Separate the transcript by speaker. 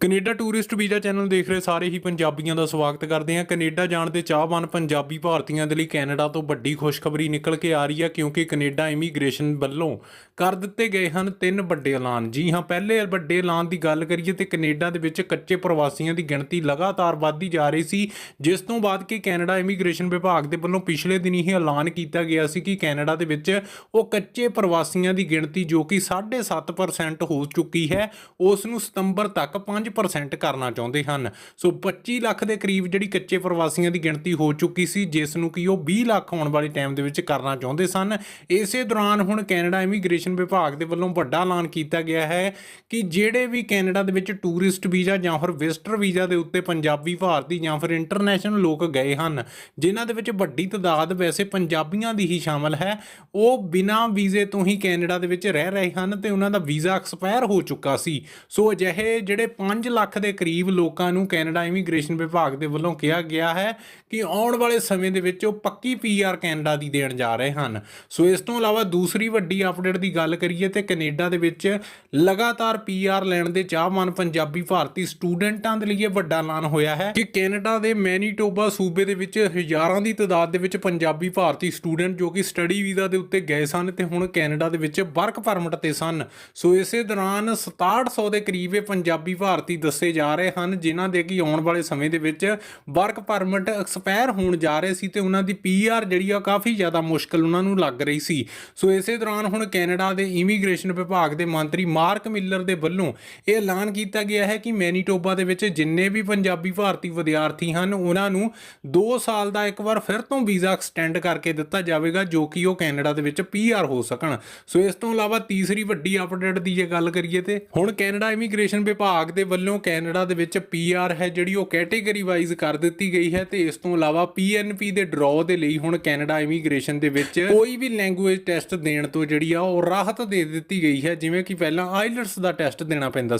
Speaker 1: Canada tourist visa channel ਦੇਖ ਰਹੇ ਸਾਰੇ ਹੀ ਪੰਜਾਬੀਆਂ ਦਾ ਸਵਾਗਤ ਕਰਦੇ ਹਾਂ। ਕੈਨੇਡਾ ਜਾਣ ਦੇ ਚਾਹਵਾਨ ਪੰਜਾਬੀ ਭਾਰਤੀਆਂ ਦੇ ਲਈ ਕੈਨੇਡਾ ਤੋਂ ਵੱਡੀ ਖੁਸ਼ਖਬਰੀ ਨਿਕਲ ਕੇ ਆ ਰਹੀ ਹੈ ਕਿਉਂਕਿ ਕੈਨੇਡਾ ਇਮੀਗ੍ਰੇਸ਼ਨ ਵੱਲੋਂ ਕਰ ਦਿੱਤੇ ਗਏ ਹਨ ਤਿੰਨ ਵੱਡੇ ਐਲਾਨ। ਜੀ ਹਾਂ, ਪਹਿਲੇ ਵੱਡੇ ਐਲਾਨ ਦੀ ਗੱਲ ਕਰੀਏ ਤੇ ਕੈਨੇਡਾ ਦੇ ਵਿੱਚ ਕੱਚੇ ਪ੍ਰਵਾਸੀਆਂ ਦੀ ਗਿਣਤੀ ਲਗਾਤਾਰ ਵਧਦੀ ਜਾ ਰਹੀ ਸੀ, ਜਿਸ ਤੋਂ ਬਾਅਦ ਕਿ ਕੈਨੇਡਾ ਇਮੀਗ੍ਰੇਸ਼ਨ ਵਿਭਾਗ ਦੇ ਵੱਲੋਂ ਪਿਛਲੇ ਦਿਨੀ ਹੀ ਐਲਾਨ ਕੀਤਾ ਗਿਆ ਸੀ ਕਿ ਕੈਨੇਡਾ ਦੇ ਵਿੱਚ ਉਹ ਕੱਚੇ ਪ੍ਰਵਾਸੀਆਂ ਦੀ ਗਿਣਤੀ ਜੋ ਕਿ 7.5% ਹੋ ਚੁੱਕੀ ਹੈ, ਉਸ ਨੂੰ ਸਤੰਬਰ ਤੱਕ 5% ਕਰਨਾ ਚਾਹੁੰਦੇ ਹਨ। ਸੋ 25 ਲੱਖ ਦੇ ਕਰੀਬ ਜਿਹੜੀ ਕੱਚੇ ਪ੍ਰਵਾਸੀਆਂ ਦੀ ਗਿਣਤੀ ਹੋ ਚੁੱਕੀ ਸੀ, ਜਿਸ ਨੂੰ ਕਿ ਉਹ 20 ਲੱਖ ਆਉਣ ਵਾਲੇ ਟਾਈਮ ਦੇ ਵਿੱਚ ਕਰਨਾ ਚਾਹੁੰਦੇ ਸਨ। ਇਸੇ ਦੌਰਾਨ ਹੁਣ ਕੈਨੇਡਾ ਇਮੀਗ੍ਰੇਸ਼ਨ ਵਿਭਾਗ ਦੇ ਵੱਲੋਂ ਵੱਡਾ ਐਲਾਨ ਕੀਤਾ ਗਿਆ ਹੈ ਕਿ ਜਿਹੜੇ ਵੀ ਕੈਨੇਡਾ ਦੇ ਵਿੱਚ ਟੂਰਿਸਟ ਵੀਜ਼ਾ ਜਾਂ ਫਿਰ ਵਿਜ਼ਟਰ ਵੀਜ਼ਾ ਦੇ ਉੱਤੇ ਪੰਜਾਬੀ, ਭਾਰਤੀ ਜਾਂ ਫਿਰ ਇੰਟਰਨੈਸ਼ਨਲ ਲੋਕ ਗਏ ਹਨ, ਜਿਨ੍ਹਾਂ ਦੇ ਵਿੱਚ ਵੱਡੀ ਤਾਦਾਦ ਵੈਸੇ ਪੰਜਾਬੀਆਂ ਦੀ ਹੀ ਸ਼ਾਮਲ ਹੈ। ਉਹ ਬਿਨਾਂ ਵੀਜ਼ੇ ਤੋਂ ਹੀ ਕੈਨੇਡਾ ਦੇ ਵਿੱਚ ਰਹਿ ਰਹੇ ਹਨ ਤੇ ਉਹਨਾਂ ਦਾ ਵੀਜ਼ਾ ਐਕਸਪਾਇਰ ਹੋ ਚੁੱਕਾ ਸੀ। ਸੋ ਅਜਿਹੇ ਜਿਹੜੇ 5 ਲੱਖ ਦੇ ਕਰੀਬ ਲੋਕਾਂ ਨੂੰ ਕੈਨੇਡਾ ਇਮੀਗ੍ਰੇਸ਼ਨ ਵਿਭਾਗ ਦੇ ਵੱਲੋਂ ਕਿਹਾ ਗਿਆ ਹੈ ਕਿ ਆਉਣ ਵਾਲੇ ਸਮੇਂ ਦੇ ਵਿੱਚ ਉਹ ਪੱਕੀ ਪੀਆਰ ਕੈਨੇਡਾ ਦੀ ਦੇਣ ਜਾ ਰਹੇ ਹਨ। ਸੋ ਇਸ ਤੋਂ ਇਲਾਵਾ ਦੂਸਰੀ ਵੱਡੀ ਅਪਡੇਟ ਦੀ ਗੱਲ ਕਰੀਏ ਤੇ ਕੈਨੇਡਾ ਦੇ ਵਿੱਚ ਲਗਾਤਾਰ ਪੀਆਰ ਲੈਣ ਦੇ ਚਾਹਵਾਨ ਪੰਜਾਬੀ ਭਾਰਤੀ ਸਟੂਡੈਂਟਾਂ ਦੇ ਲਈ ਇਹ ਵੱਡਾ ਐਲਾਨ ਹੋਇਆ ਹੈ ਕਿ ਕੈਨੇਡਾ ਦੇ ਮੈਨੀਟੋਬਾ ਸੂਬੇ ਦੇ ਵਿੱਚ ਹਜ਼ਾਰਾਂ ਦੀ ਤਾਦਾਦ ਦੇ ਵਿੱਚ ਪੰਜਾਬੀ ਭਾਰਤੀ ਸਟੂਡੈਂਟ ਜੋ ਕਿ ਸਟੱਡੀ ਵੀਜ਼ਾ ਦੇ ਉੱਤੇ ਗਏ ਸਨ ਤੇ ਹੁਣ ਕੈਨੇਡਾ ਦੇ ਵਿੱਚ ਵਰਕ ਪਰਮਿਟ ਤੇ ਸਨ। ਸੋ ਇਸੇ ਦੌਰਾਨ 6700 ਦੇ ਕਰੀਬ ਇਹ ਪੰਜਾਬੀ ਭਾਰਤੀ ਦੱਸੇ ਜਾ ਰਹੇ ਹਨ, ਜਿਨ੍ਹਾਂ ਦੇ ਕਿ ਆਉਣ ਵਾਲੇ ਸਮੇਂ ਦੇ ਵਿੱਚ ਵਰਕ ਪਰਮਿਟ ਐਕਸਪਾਇਰ ਹੋਣ ਜਾ ਰਹੇ ਸੀ ਤੇ ਉਹਨਾਂ ਦੀ ਪੀਆਰ ਜਿਹੜੀ ਆ ਕਾਫੀ ਜ਼ਿਆਦਾ ਮੁਸ਼ਕਲ ਉਹਨਾਂ ਨੂੰ ਲੱਗ ਰਹੀ ਸੀ। ਸੋ ਇਸੇ ਦੌਰਾਨ ਹੁਣ ਕੈਨੇਡਾ ਦੇ ਇਮੀਗ੍ਰੇਸ਼ਨ ਵਿਭਾਗ ਦੇ ਮੰਤਰੀ ਮਾਰਕ ਮਿਲਰ ਦੇ ਵੱਲੋਂ ਇਹ ਐਲਾਨ ਕੀਤਾ ਗਿਆ ਹੈ ਕਿ ਮੈਨੀਟੋਬਾ ਦੇ ਵਿੱਚ ਜਿੰਨੇ ਵੀ ਪੰਜਾਬੀ ਭਾਰਤੀ ਵਿਦਿਆਰਥੀ ਹਨ, ਉਹਨਾਂ ਨੂੰ 2 ਸਾਲ ਦਾ ਇੱਕ ਵਾਰ ਫਿਰ ਤੋਂ ਵੀਜ਼ਾ ਐਕਸਟੈਂਡ ਕਰਕੇ ਦਿੱਤਾ ਜਾਵੇਗਾ, ਜੋ ਕਿ ਉਹ ਕੈਨੇਡਾ ਦੇ ਵਿੱਚ ਪੀਆਰ ਹੋ ਸਕਣ। ਸੋ ਇਸ ਤੋਂ ਇਲਾਵਾ ਤੀਸਰੀ ਵੱਡੀ ਅਪਡੇਟ ਦੀ ਜੇ ਗੱਲ ਕਰੀਏ ਤੇ ਹੁਣ ਕੈਨੇਡਾ ਇਮੀਗ੍ਰੇਸ਼ਨ ਵਿਭਾਗ ਦੇ ਵੱਲੋਂ ਕੈਨੇਡਾ ਦੇ ਵਿੱਚ ਪੀਆਰ ਹੈ ਜਿਹੜੀ ਉਹ ਕੈਟਾਗਰੀ ਵਾਈਜ਼ ਕਰ ਦਿੱਤੀ ਗਈ ਹੈ ਤੇ ਇਸ ਤੋਂ ਇਲਾਵਾ ਪੀਐਨਪੀ ਦੇ ਡਰਾਅ ਦੇ ਲਈ ਹੁਣ ਕੈਨੇਡਾ ਇਮੀਗ੍ਰੇਸ਼ਨ ਦੇ ਵਿੱਚ ਕੋਈ ਵੀ ਲੈਂਗੁਏਜ ਟੈਸਟ ਦੇਣ ਤੋਂ ਜਿਹੜੀ ਆ ਉਹ ਰਾਹਤ ਦੇ ਦਿੱਤੀ ਗਈ ਹੈ ਜਿਵੇਂ ਕਿ ਪਹਿਲਾਂ ਆਈਲਟਸ ਦਾ ਟੈਸਟ ਦੇਣਾ ਪੈਂਦਾ